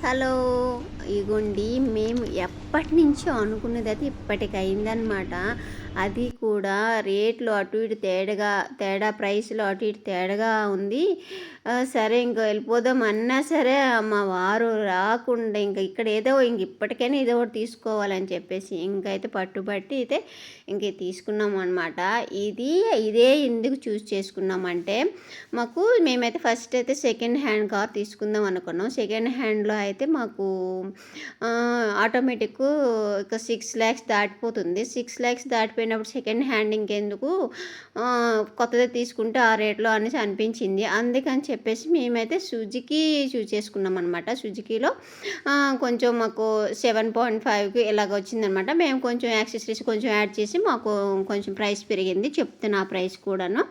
Hello. ఇగోండి మేము ఎప్పటి నుంచో అనుకున్నది అయితే ఇప్పటికి అయిందనమాట అది కూడా రేట్లు అటు ఇటు తేడాగా తేడా ప్రైస్లో అటు ఇటు తేడాగా ఉంది. సరే ఇంకా వెళ్ళిపోదాం అన్నా సరే మా వారు రాకుండా ఇంకా ఇక్కడ ఏదో ఇంక ఇప్పటికైనా ఏదో ఒకటి తీసుకోవాలని చెప్పేసి ఇంకైతే పట్టుబట్టి అయితే ఇంక తీసుకున్నాం అనమాట ఇది ఇదే ఎందుకు చూస్ చేసుకున్నామంటే మాకు మేమైతే ఫస్ట్ అయితే సెకండ్ హ్యాండ్ కార్ తీసుకుందాం అనుకున్నాం. సెకండ్ హ్యాండ్లో అయితే మాకు ఆటోమేటిక్ ఇక సిక్స్ ల్యాక్స్ దాటిపోతుంది. సిక్స్ ల్యాక్స్ దాటిపోయి అయిపోయినప్పుడు సెకండ్ హ్యాండ్ ఇంకెందుకు కొత్తది తీసుకుంటే ఆ రేట్లో అనేసి అనిపించింది. అందుకని చెప్పేసి మేమైతే సుజుకి చూజ్ చేసుకున్నాం అనమాట సుజుకిలో కొంచెం మాకు సెవెన్ పాయింట్ ఫైవ్కి ఇలాగ వచ్చిందనమాట మేము కొంచెం యాక్సెసరీస్ కొంచెం యాడ్ చేసి మాకు కొంచెం ప్రైస్ పెరిగింది. చెప్తున్నా ఆ ప్రైస్ కూడాను.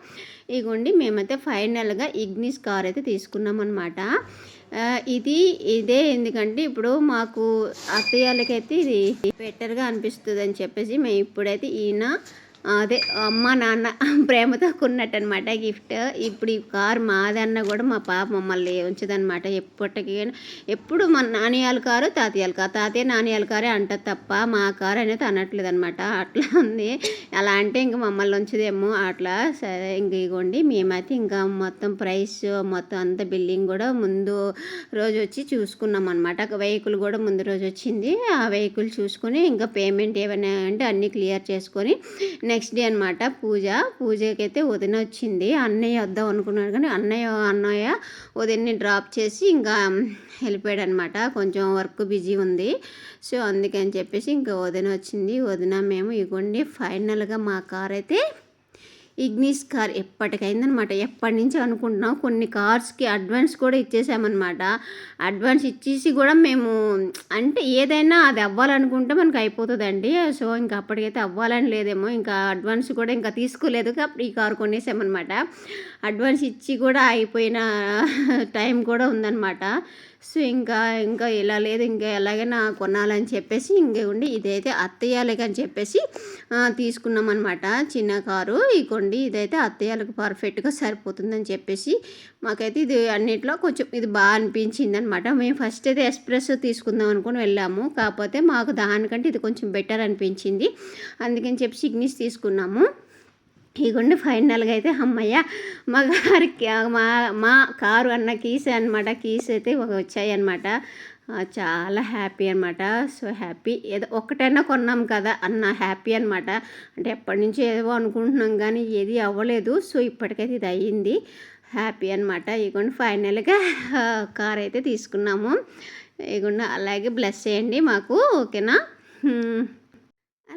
ఇగోండి మేమైతే ఫైనల్గా ఇగ్నిస్ కార్ అయితే తీసుకున్నాం అనమాట ఇది ఇదే ఎందుకంటే ఇప్పుడు మాకు అత్తయ్యలకైతే ఇది బెటర్గా అనిపిస్తుంది అని చెప్పేసి మేము ఇప్పుడైతే ఈయన అదే అమ్మ నాన్న ప్రేమతో కొన్నట్టు అనమాట గిఫ్ట్. ఇప్పుడు ఈ కార్ మాదన్న కూడా మా పాప మమ్మల్ని ఉంచదనమాట ఎప్పటికీ ఎప్పుడు మా నానియాల కారు తాతయ్యాల కారు. తాతయ్య నానియాల కారే అంటారు తప్ప మా కారు అనేది అనట్లేదు అనమాట అట్లా ఉంది. అలా అంటే ఇంకా మమ్మల్ని ఉంచదేమో. అట్లా సరే ఇంక ఇగోండి. మేమైతే ఇంకా మొత్తం ప్రైస్ మొత్తం అంత బిల్లింగ్ కూడా ముందు రోజు వచ్చి చూసుకున్నాం అనమాట వెహికల్ కూడా ముందు రోజు వచ్చింది. ఆ వెహికల్ చూసుకొని ఇంకా పేమెంట్ ఏమైనా అంటే అన్నీ క్లియర్ చేసుకొని నెక్స్ట్ డే అనమాట పూజ. పూజకైతే ఉదయం వదిన వచ్చింది. అన్నయ్య వద్దాం అనుకున్నాడు కానీ అన్నయ్య అన్నయ్య వదిన్ని డ్రాప్ చేసి ఇంకా వెళ్ళిపోయాడు అనమాట కొంచెం వర్క్ బిజీ ఉంది. సో అందుకని చెప్పేసి ఇంకా వదిన వచ్చింది. వదిన మేము ఇగోండి ఫైనల్గా మా కార్ అయితే ఇగ్నిస్ కార్ ఎప్పటికైందనమాట. ఎప్పటి నుంచి అనుకుంటున్నాం కొన్ని కార్స్కి అడ్వాన్స్ కూడా ఇచ్చేసామన్నమాట అడ్వాన్స్ ఇచ్చేసి కూడా మేము అంటే ఏదైనా అది అవ్వాలనుకుంటే మనకు అయిపోతుందండి. సో ఇంకా అప్పటికైతే అవ్వాలని లేదేమో. ఇంకా అడ్వాన్స్ కూడా ఇంకా తీసుకోలేదు కాబట్టి ఈ కారు కొనేసామన్నమాట అడ్వాన్స్ ఇచ్చి కూడా అయిపోయిన టైం కూడా ఉందన్నమాట సో ఇంకా ఇంకా ఇలా లేదు ఇంకా ఎలాగైనా కొనాలని చెప్పేసి ఇంకే ఉండి ఇదైతే అత్తయ్యాలకి అని చెప్పేసి తీసుకున్నాం అనమాట చిన్న కారు. ఇగోండి ఇదైతే అత్తయ్యాలకు పర్ఫెక్ట్గా సరిపోతుందని చెప్పేసి మాకైతే ఇది అన్నిట్లో కొంచెం ఇది బాగా అనిపించింది అనమాట మేము ఫస్ట్ అయితే ఎక్స్ప్రెస్ తీసుకుందాం అనుకుని వెళ్ళాము. కాకపోతే మాకు దానికంటే ఇది కొంచెం బెటర్ అనిపించింది. అందుకని చెప్పి సిగ్నిస్ తీసుకున్నాము. ఇగోండి ఫైనల్గా అయితే అమ్మయ్య మా గారికి మా మా కారు అన్న కీస్ అనమాట కీస్ అయితే వచ్చాయి అనమాట చాలా హ్యాపీ అనమాట సో హ్యాపీ. ఏదో ఒక్కటైనా కొన్నాం కదా అన్న హ్యాపీ అనమాట అంటే ఎప్పటి నుంచో ఏదో అనుకుంటున్నాం కానీ ఏది అవ్వలేదు. సో ఇప్పటికైతే ఇది అయ్యింది. హ్యాపీ అనమాట ఇగోండి ఫైనల్గా కార్ అయితే తీసుకున్నాము. ఇగోండి అలాగే బ్లెస్ చేయండి మాకు. ఓకేనా?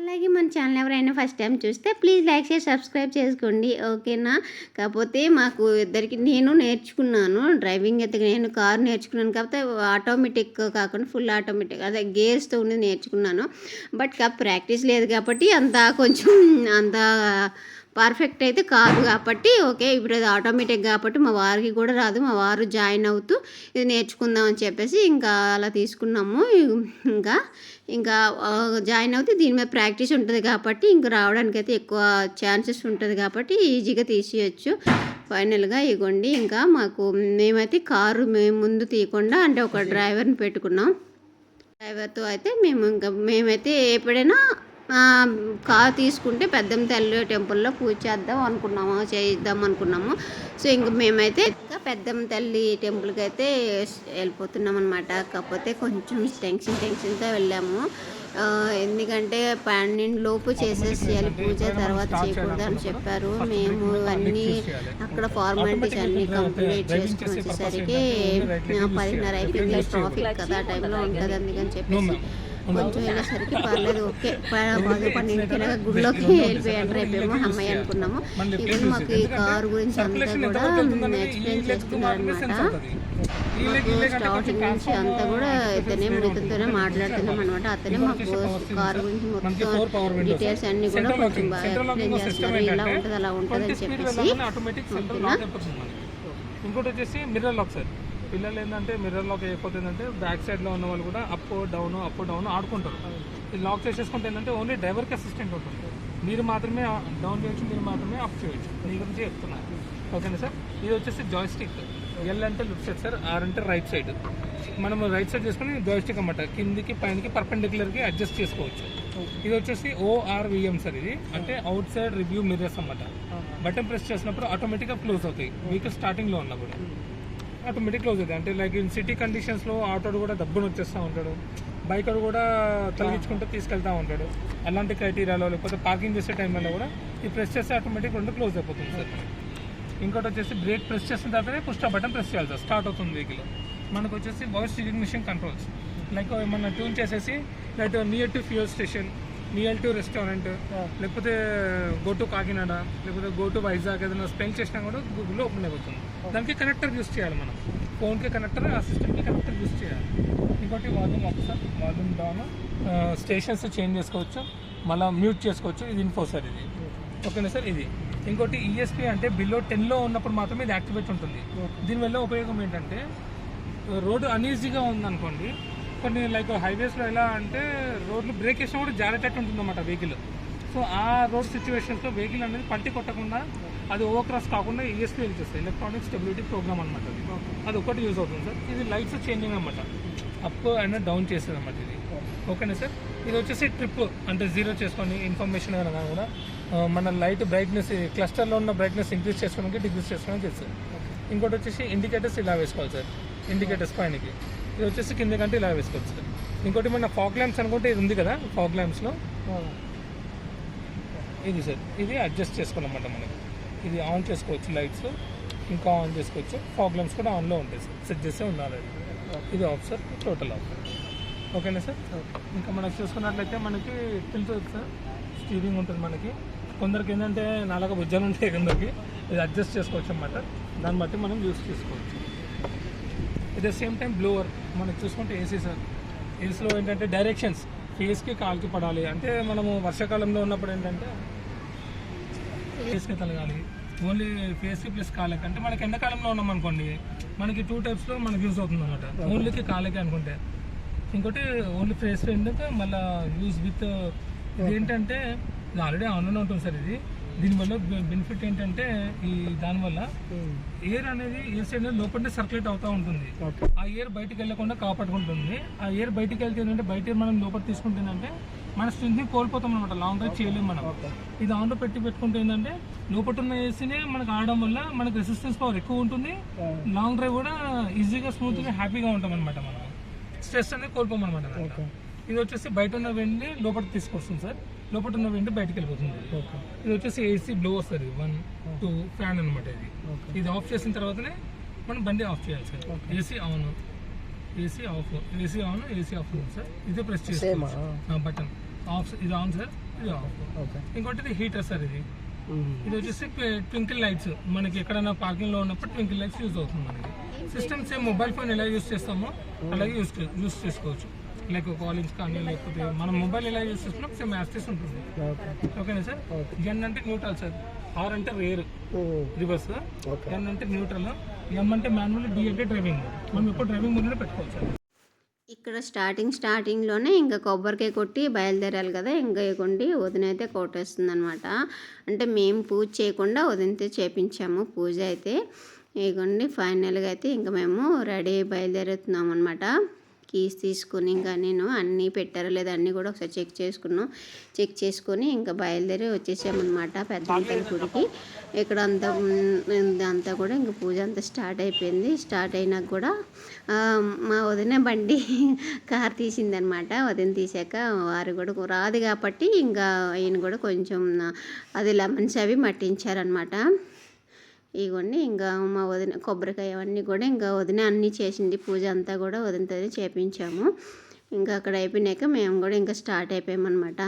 అలాగే మన ఛానల్ ఎవరైనా ఫస్ట్ టైం చూస్తే ప్లీజ్ లైక్ చేసి సబ్స్క్రైబ్ చేసుకోండి. ఓకేనా? కాకపోతే మాకు ఇద్దరికి నేను నేర్చుకున్నాను. డ్రైవింగ్ అయితే నేను కారు నేర్చుకున్నాను. కాకపోతే ఆటోమేటిక్ కాకుండా ఫుల్ ఆటోమేటిక్ అదే గేర్స్తో ఉండి నేర్చుకున్నాను. బట్ కా ప్రాక్టీస్ లేదు కాబట్టి అంత కొంచెం అంత పర్ఫెక్ట్ అయితే కాదు కాబట్టి ఓకే ఇప్పుడు అది ఆటోమేటిక్ కాబట్టి మా వారికి కూడా రాదు మా వారు జాయిన్ అవుతూ ఇది నేర్చుకుందాం అని చెప్పేసి ఇంకా అలా తీసుకున్నాము. ఇంకా ఇంకా జాయిన్ అవుతే దీని మీద ప్రాక్టీస్ ఉంటుంది కాబట్టి ఇంక రావడానికి అయితే ఎక్కువ ఛాన్సెస్ ఉంటుంది కాబట్టి ఈజీగా తీసేయచ్చు. ఫైనల్గా ఇగోండి ఇంకా మాకు మేమైతే కారు మేము ముందు తీయకుండా అంటే ఒక డ్రైవర్ని పెట్టుకున్నాం. డ్రైవర్తో అయితే మేము ఇంకా మేమైతే ఎప్పుడైనా కార్ తీసుకుంటే పెద్దమ్మ తల్లి టెంపుల్లో పూజ చేద్దాం అనుకున్నాము చేద్దాం అనుకున్నాము. సో ఇంక మేమైతే ఇంకా పెద్దమ్మ తల్లి టెంపుల్కి అయితే వెళ్ళిపోతున్నాం అనమాట కాకపోతే కొంచెం టెన్షన్ టెన్షన్తో వెళ్ళాము. ఎందుకంటే పన్నెండు లోపు చేసేసేయాలి పూజ తర్వాత చేయకూడదు అని చెప్పారు. మేము అన్నీ అక్కడ ఫార్మాలిటీస్ అన్నీ కంప్లీట్ చేసుకుని వచ్చేసరికి పదిన్నర అయిపోయింది. ట్రాఫిక్ కదా ఆ టైంలో ఉంటుంది అందుకని చెప్పేసి కొంచెం వెళ్ళేసరికి పర్లేదు ఓకే. పది పన్నెండుకి ఇలాగ గుడిలోకి వెళ్ళిపోయాను రేపేమో అమ్మాయి అనుకున్నాము. ఇప్పుడు మాకు ఈ కారు గురించి అంతా కూడా ఎక్స్ప్లెయిన్ చేస్తున్నారనమాట మాకు స్టార్టింగ్ నుంచి అంతా కూడా ఇతనే ఇతనితోనే మాట్లాడుతున్నాం అనమాట అతనే మాకు కారు గురించి మొత్తం డీటెయిల్స్ అన్ని కూడా కొంచెం బాగా ఎక్స్ప్లెయిన్ చేస్తున్నారు. ఇలా ఉంటుంది అలా ఉంటుంది అని చెప్పేసి. ఇంకోటి వచ్చేసి మిర్రర్ లాక్ సార్ పిల్లలు ఏంటంటే మిర్రర్ లాక్ అయిపోతుందంటే బ్యాక్ సైడ్లో ఉన్న వాళ్ళు కూడా అప్ డౌన్ అప్ డౌన్ ఆడుకుంటారు. ఇది లాక్ చేసేసుకుంటే ఏంటంటే ఓన్లీ డ్రైవర్కి అసిస్టెంట్ ఉంటుంది. మీరు మాత్రమే డౌన్ చేయొచ్చు మీరు మాత్రమే అప్ చేయొచ్చు. మీ గురించి చెప్తున్నా. ఓకేనా సార్? ఇది వచ్చేసి జాయిస్టిక్ ఎల్ అంటే లెఫ్ట్ సైడ్ సార్ ఆర్ అంటే రైట్ సైడ్ మనం రైట్ సైడ్ చేసుకుని జోస్టిక్ అన్నమాట. కిందికి పైనకి పర్పెండిక్యులర్కి అడ్జస్ట్ చేసుకోవచ్చు. ఇది వచ్చేసి ఓఆర్విఎం సార్ ఇది. అంటే అవుట్ సైడ్ రివ్యూ మిర్రర్స్ అన్నమాట బటన్ ప్రెస్ చేసినప్పుడు ఆటోమేటిక్గా క్లోజ్ అవుతాయి. వెహికల్ స్టార్టింగ్లో ఉన్నప్పుడు ఆటోమేటిక్ క్లోజ్ అవుతుంది అంటే లైక్ ఇన్ సిటీ కండిషన్స్లో ఆటోడు కూడా దబ్బును వచ్చేస్తూ ఉంటాడు. బైక్ కూడా తొలగించుకుంటూ తీసుకెళ్తా ఉంటాడు. అలాంటి క్రైటీరియాలో లేకపోతే పార్కింగ్ చేసే టైంలో కూడా ఈ ప్రెస్ చేస్తే ఆటోమేటిక్ రెండు క్లోజ్ అయిపోతుంది సార్. ఇంకోటి వచ్చేసి బ్రేక్ ప్రెస్ చేసిన తర్వాతనే పుష్ బటన్ ప్రెస్ చేయాలి సార్. స్టార్ట్ అవుతుంది వెహికల్ మనకు వచ్చేసి వాయిస్ రికగ్నిషన్ కంట్రోల్స్ లైక్ ఏమన్నా ట్యూన్ చేసేసి like near to fuel station near to restaurant లేకపోతే గో టు కాకినాడ లేకపోతే గో టు వైజాగ్ ఏదైనా స్పెల్ చేసినా కూడా గూగుల్లో ఓపెన్ అయిపోతుంది. దానికి కనెక్టర్ యూస్ చేయాలి మనం. ఫోన్కి కనెక్టర్ ఆ సిస్టమ్కి కనెక్టర్ యూస్ చేయాలి. ఇంకోటి వాల్యూమ్ ఒకసారి వాల్యూమ్ డౌన్ స్టేషన్స్ చేంజ్ చేసుకోవచ్చు మళ్ళీ మ్యూట్ చేసుకోవచ్చు ఇది ఇన్ఫో సార్ ఇది ఓకేనా సార్? ఇది. ఇంకోటి ఈఎస్పీ అంటే బిలో టెన్లో ఉన్నప్పుడు మాత్రమే ఇది యాక్టివేట్ ఉంటుంది. దీనివల్ల ఉపయోగం ఏంటంటే రోడ్డు అనీజీగా ఉందనుకోండి కొన్ని లైక్ హైవేస్లో ఎలా అంటే రోడ్లు బ్రేక్ వేసినా కూడా జారేటట్టు ఉంటుందన్నమాట వెహికల్ సో ఆ రోడ్ సిచ్యువేషన్స్లో వెహికల్ అనేది పల్టీ కొట్టకుండా అది ఓవర్ క్రాస్ కాకుండా ఈఎస్పీ వెళ్ళిచేస్తాయి ఎలక్ట్రానిక్ స్టెబిలిటీ ప్రోగ్రామ్ అనమాట అది అది ఒకటి యూజ్ అవుతుంది సార్ ఇది లైట్స్ చేంజింగ్ అనమాట అప్ అండ్ డౌన్ చేసేది అనమాట ఇది. ఓకేనా సార్ ఇది వచ్చేసి ట్రిప్ అంటే జీరో చేసుకొని ఇన్ఫర్మేషన్ కనుక కూడా మన లైట్ బ్రైట్నెస్ క్లస్టర్లో ఉన్న బ్రైట్నెస్ ఇంక్రీజ్ చేసుకోవడానికి డిక్రీజ్ చేసుకోవడానికి తెలుసు ఇంకోటి వచ్చేసి ఇండికేటర్స్ ఇలా వేసుకోవాలి సార్ ఇండికేటర్స్ పైనకి. ఇది వచ్చేసి కింద కంటే ఇలా వేసుకోవచ్చు. సార్ ఇంకోటి మన ఫాగ్ ల్యాంప్స్ అనుకుంటే ఇది ఉంది కదా ఫాగ్ ల్యాంప్స్లో. ఇది సార్ ఇది అడ్జస్ట్ చేసుకోవాలన్నమాట మనకి ఇది ఆన్ చేసుకోవచ్చు లైట్స్ ఇంకా ఆన్ చేసుకోవచ్చు. ఫాగ్ ల్యాంప్స్ కూడా ఆన్లో ఉంటాయి సార్ సెట్ చేస్తే ఉండాలి. ఇది ఆఫ్ సార్ టోటల్ ఆఫ్. ఓకేనా సార్? ఇంకా మనకి చూసుకున్నట్లయితే మనకి తెలుస్తుంది సార్ స్టీరింగ్ ఉంటుంది మనకి. కొందరికి ఏంటంటే నాలుగు భుజాలు ఉంటాయి కొందరికి ఇది అడ్జస్ట్ చేసుకోవచ్చు అనమాట దాన్ని బట్టి మనం యూస్ చేసుకోవచ్చు. ద సేమ్ టైం బ్లోవర్ మనకు చూసుకుంటే ఏసీ సార్ ఏసీలో ఏంటంటే డైరెక్షన్స్ ఫేస్కి కాల్కి పడాలి. అంటే మనము వర్షాకాలంలో ఉన్నప్పుడు ఏంటంటే ఫేస్కి తలగాలి. ఓన్లీ ఫేస్కి ప్లస్ కాళ్ళకి. అంటే మనకి ఎండాకాలంలో ఉన్నాం అనుకోండి మనకి టూ టైప్స్లో మనకి యూజ్ అవుతుంది అనమాట ఓన్లీకి కాళ్ళకి అనుకుంటే. ఇంకోటి ఓన్లీ ఫేస్ ఏంటంటే మళ్ళీ యూజ్ విత్ ఇది ఏంటంటే ఇది ఆల్రెడీ ఆన్లైన్ ఉంటుంది సార్ ఇది. దీనివల్ల బెనిఫిట్ ఏంటంటే ఈ దానివల్ల ఎయిర్ అనేది ఎయిర్ సైడ్ లోపలనే సర్క్యులేట్ అవుతూ ఉంటుంది. ఆ ఎయిర్ బయటికి వెళ్ళకుండా కాపాడుకుంటుంది. ఆ ఎయిర్ బయటికి వెళ్తే ఏంటంటే బయట మనం లోపల తీసుకుంటుందంటే మన స్ట్రెంత్ని కోల్పోతాం అనమాట లాంగ్ డ్రైవ్ చేయలేము మనం. ఇది ఆన్లో పెట్టి పెట్టుకుంటే ఏంటంటే లోపల ఉన్న ఏసీనే మనకు ఆడడం వల్ల మనకు రెసిస్టెన్స్ పవర్ ఎక్కువ ఉంటుంది. లాంగ్ డ్రైవ్ కూడా ఈజీగా స్మూత్గా హ్యాపీగా ఉంటాం అనమాట మనం. స్ట్రెస్ అనేది కోల్పోమన్నమాట. ఇది వచ్చేసి బయట ఉన్న వెండి లోపలికి తీసుకొస్తుంది సార్. లోపల ఉన్న వెండి బయటికి వెళ్ళిపోతుంది. ఇది వచ్చేసి ఏసీ బ్లోవర్ సార్ ఇది వన్ టూ ఫ్యాన్ అనమాట ఇది. ఇది ఆఫ్ చేసిన తర్వాతనే మనం బండి ఆఫ్ చేయాలి sir. AC on AC off AC on AC off sir. ఇదే ప్రెస్ చేసుకోవచ్చు. బటన్ ఆఫ్ ఇది ఆన్ సార్. ఇది ఆఫ్ ఇంకోటి ఇది హీటర్ సార్ ఇది. ఇది వచ్చేసి ట్వింకిల్ లైట్స్ మనకి ఎక్కడైనా పార్కింగ్లో ఉన్నప్పుడు ట్వింకిల్ లైట్స్ యూజ్ అవుతుంది మనకి. సిస్టమ్ సేమ్ మొబైల్ ఫోన్ ఎలా యూజ్ చేస్తామో అలాగే యూజ్ యూజ్ చేసుకోవచ్చు. లైక్ కాలింగ్స్ కానీ లేకపోతే మనం మొబైల్ ఎలా యూజ్ చేస్తున్నాం సేమ్ యాక్సెస్ ఉంటుంది. ఓకేనా సార్? ఎన్ అంటే న్యూట్రల్ సార్. ఆర్ అంటే రేర్ రివర్స్ ఎన్ అంటే న్యూట్రల్ ఎం అంటే మాన్యువల్ డి అంటే డ్రైవింగ్ మనం ఎప్పుడు డ్రైవింగ్ మోడ్లో పెట్టుకోవచ్చు సార్. ఇక్కడ స్టార్టింగ్ స్టార్టింగ్లోనే ఇంకా కొబ్బరికాయ కొట్టి బయలుదేరాలి కదా ఇంకా ఇవ్వండి. వదిన అయితే కొట్టేస్తుంది అనమాట అంటే మేము పూజ చేయకుండా వదినతో చేపించాము పూజ అయితే. ఇగోండి ఫైనల్గా అయితే ఇంకా మేము రెడీ అయ్యి బయలుదేరుతున్నాం అనమాట కీస్ తీసుకుని ఇంకా నేను అన్నీ పెట్టారో. లేదా అన్నీ కూడా ఒకసారి చెక్ చేసుకున్నాం. చెక్ చేసుకొని ఇంకా బయలుదేరి వచ్చేసామన్నమాట పెద్ద గుడికి. ఇక్కడ అంతా అంతా కూడా ఇంకా పూజ అంతా స్టార్ట్ అయిపోయింది. స్టార్ట్ అయినాక కూడా మా వదిన బండి కార్ తీసిందనమాట వదిన తీసాక వారు కూడా రాదు కాబట్టి ఇంకా ఈయన కూడా కొంచెం అది లెమన్స్ అవి మట్టించారనమాట ఇగోండి ఇంకా మా వదిన కొబ్బరికాయ అవన్నీ కూడా ఇంకా వదిన అన్నీ చేసింది. పూజ అంతా కూడా వదినతో చేపించాము. ఇంకా అక్కడ అయిపోయినాక మేము కూడా ఇంకా స్టార్ట్ అయిపోయామన్నమాట.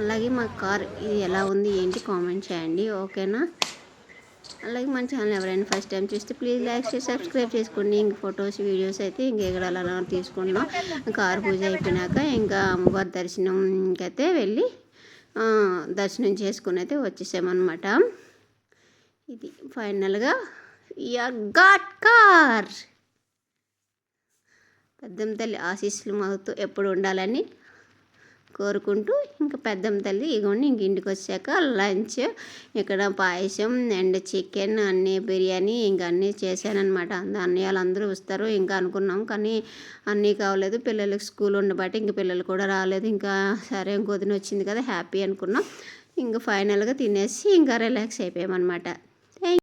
అలాగే మా కార్ ఇది ఎలా ఉంది ఏంటి కామెంట్ చేయండి ఓకేనా? అలాగే మన ఛానల్ ఎవరైనా ఫస్ట్ టైం చూస్తే ప్లీజ్ లైక్ చేసి సబ్స్క్రైబ్ చేసుకోండి. ఇంక ఫొటోస్ వీడియోస్ అయితే ఇంక ఎక్కడ అలా తీసుకున్నాం కారు పూజ అయిపోయినాక ఇంకా అమ్మవారి దర్శనంకైతే వెళ్ళి దర్శనం చేసుకుని అయితే వచ్చేసామన్నమాట. ఇది ఫైనల్గా యర్ గాట్ కార్. పెద్దమ్మ తల్లి ఆశీస్సులు మాతో ఎప్పుడు ఉండాలని కోరుకుంటూ ఇంకా పెద్దమ్మ తల్లి ఇగోండి ఇంక ఇంటికి వచ్చాక లంచ్ ఇక్కడ పాయసం అండ్ చికెన్ అన్నీ బిర్యానీ ఇంకా అన్నీ చేశానమాట అన్నయ్య వాళ్ళందరూ వస్తారు ఇంకా అనుకున్నాం కానీ అన్నీ కావలేదు. పిల్లలకి స్కూల్ ఉండబట్టి ఇంక పిల్లలు కూడా రాలేదు. ఇంకా సరే ఇంకొదిన వచ్చింది కదా హ్యాపీ అనుకున్నాం. ఇంకా ఫైనల్గా తినేసి ఇంకా రిలాక్స్ అయిపోయామన్నమాట.